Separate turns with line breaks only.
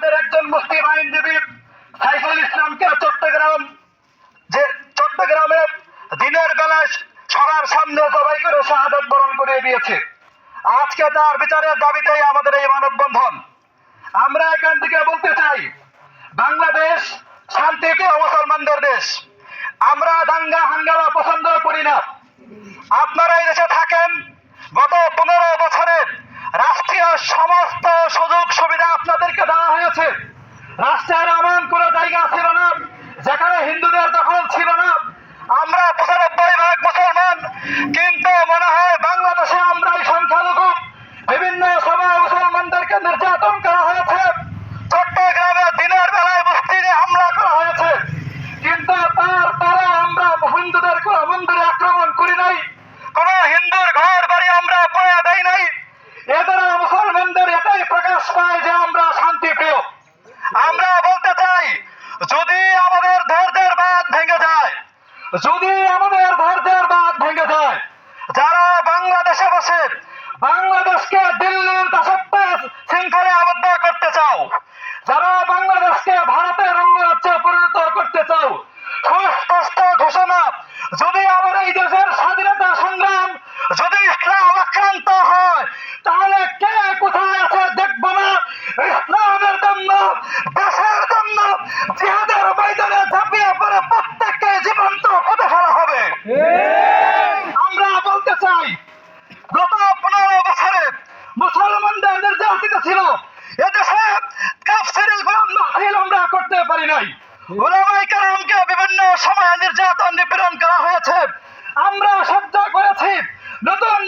আমাদের একজন মুসলিম আইনজীবী সাইফুল ইসলামকে চট্টগ্রাম, যে চট্টগ্রামে দিনের বেলায় সবার সামনে জবাই করে শাহাদত বরণ করে দিয়েছে। আজকে তার বিচারের দাবিতেই আমাদের এই মানববন্ধন। আমরা এখান থেকে বলতে চাই, বাংলাদেশ শান্তিপ্রিয় মুসলমানদের দেশ। আমরা দাঙ্গা, হাঙ্গামা পছন্দ করি না। আপনারা এই দেশে থাকেন, গত পনেরো বছরে রাষ্ট্রীয় সমস্ত সুযোগ সুবিধা আপনাদেরকে দেওয়া হয়েছে। রাষ্ট্রের এমন কোনো জায়গা ছিল না, যেখানে হিন্দুদের দখল ছিল না। আমরা পঁচানব্বই ভাগ মুসলমান, কিন্তু মনে হয় বাংলাদেশে আমরাই সংখ্যালঘু। বিভিন্ন সময় মুসলমানদেরকে নির্যাতন করা হয়েছে। চট্টগ্রামে দিনের বেলায় মসজিদে হামলা করা হয়েছে। কিন্তু তারপরে আমরা হিন্দুদের কোনো মন্দিরে আক্রমণ করি নাই কোন হিন্দুর ঘর বাড়ি আমরা পয়া দেই নাই এদের মুসলমানদের এটাই প্রকাশ পায় যে আমরা শান্তি প্রিয় আমরা বলতে চাই যদি আমাদের ধৈর্যের বাঁধ ভেঙে যায় যদি আমাদের ভারতের বাদ ভেঙে যায় যারা বাংলাদেশে বসে বাংলাদেশকে দিল্লির দাসত্ব আমরা বলতে চাই, গত পনেরো বছরে মুসলমানদের নির্যাতিত ছিল। এদেশে কাফসিরিল গোলাম আমরা করতে পারি নাই। ওলামাই বিভিন্ন সময় নির্যাতন নিপীড়ন করা হয়েছে। আমরা সহ্য করেছি। নতুন